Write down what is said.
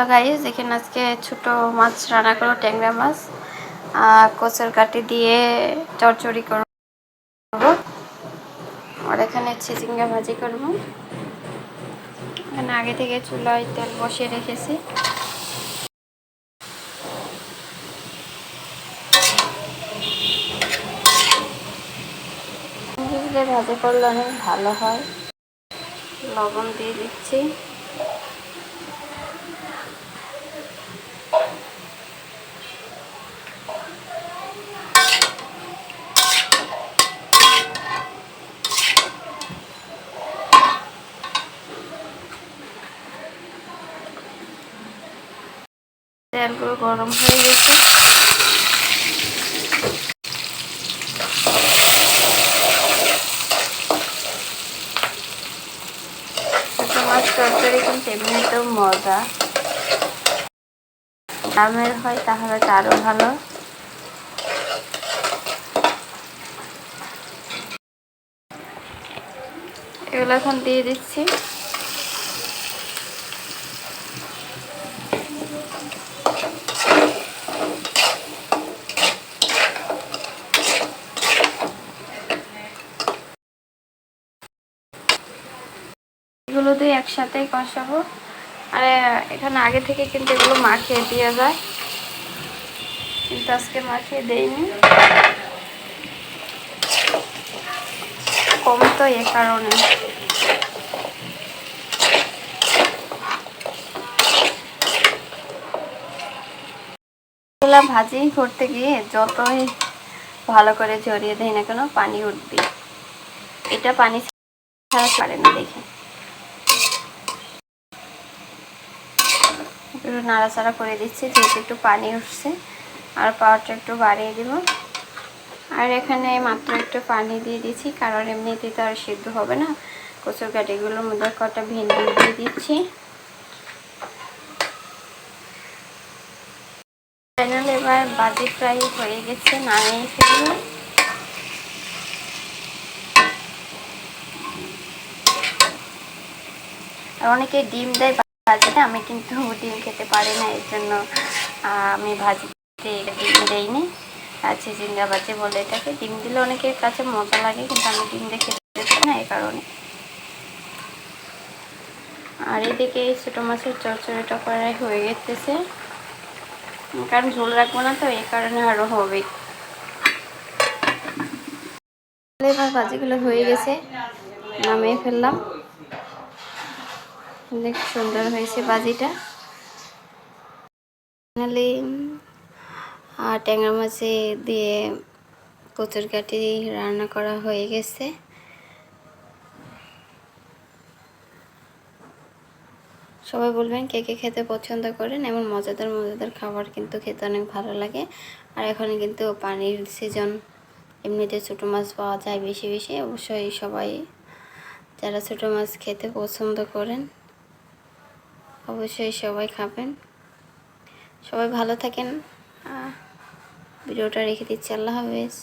Hello guys দেখেন আজকে ছোট মাছ রান্না করো ট্যাংরা মাছ। কচুর কাটি দিয়ে চচ্চড়ি করব। আর এখানে চিচিঙ্গা ভাজি করব। এখানে আগে থেকে চুলায় তেল বসিয়ে রেখেছি। ভাজি করলে অনেক ভালো হয়। লবণ দিয়ে দিচ্ছি। তেলগুলো গরম হয়ে গেছে। মাছ তরকারি কিন্তু এমনিতেও মজা। দামের হয় তাহলে তো আরও ভালো। এগুলো এখন দিয়ে দিচ্ছি। এগুলো দিয়ে একসাথেই কষাবো। আর, এখানে আগে থেকে কিন্তু এগুলো মাখিয়ে দিয়ে যায়। কিন্তু আজকে মাখিয়ে দেয়নি কম তো এ কারণে। ভাজি করতে গিয়ে যতই ভালো করে ঝরিয়ে দেয় না কেন, পানি উঠবে এটা পানি ছাড়া পারে না দেখে। একটু নাড়াচাড়া করে দিচ্ছি, যেহেতু একটু পানি উঠছে। আর পাওয়ারটা একটু বাড়িয়ে দিব। আর এখানে মাত্র একটু পানি দিয়ে দিচ্ছি, কারণ এমনিতে তো আর সিদ্ধ হবে না। কচুর কাটিগুলোর মধ্যে কটা ভেন্ডি দিয়ে দিচ্ছি। এবার বাজি ফ্রাই হয়ে গেছে, নামিয়ে ফেলব। আর অনেকে ডিম দেয় ভাজিতে আমি কিন্তু ডিম খেতে পারি না, এর জন্য আমি ভাজিতে ডিম দেইনি। আর চিচিঙ্গা ভাজি বলে এটাকে, ডিম দিলে অনেকের কাছে মজা লাগে, কিন্তু আমি ডিম পারি না এই কারণে। আর এদিকে এই ছোটো মাছের চচ্চড়িটা করাই হয়ে গেছে কারণ ঝোল রাখব না তো, এই কারণে আরও হবে। এবার ভাজিগুলো হয়ে গেছে, নামিয়ে ফেললাম। অনেক সুন্দর হয়েছে বাজিটা। ফাইনালি ট্যাংরা মাছে দিয়ে কচুর কাটি রান্না করা হয়ে গেছে। সবাই বলবেন কে কে খেতে পছন্দ করেন এমন মজাদার মজাদার খাবার কিন্তু খেতে অনেক ভালো লাগে। আর এখন কিন্তু পানির সিজন এমনিতে ছোটো মাছ পাওয়া যায় বেশি বেশি। অবশ্যই সবাই যারা ছোটো মাছ খেতে পছন্দ করেন অবশ্যই সবাই খাবেন। সবাই ভালো থাকেন। ভিডিওটা রেখে দিচ্ছি। আল্লাহ হাফেজ।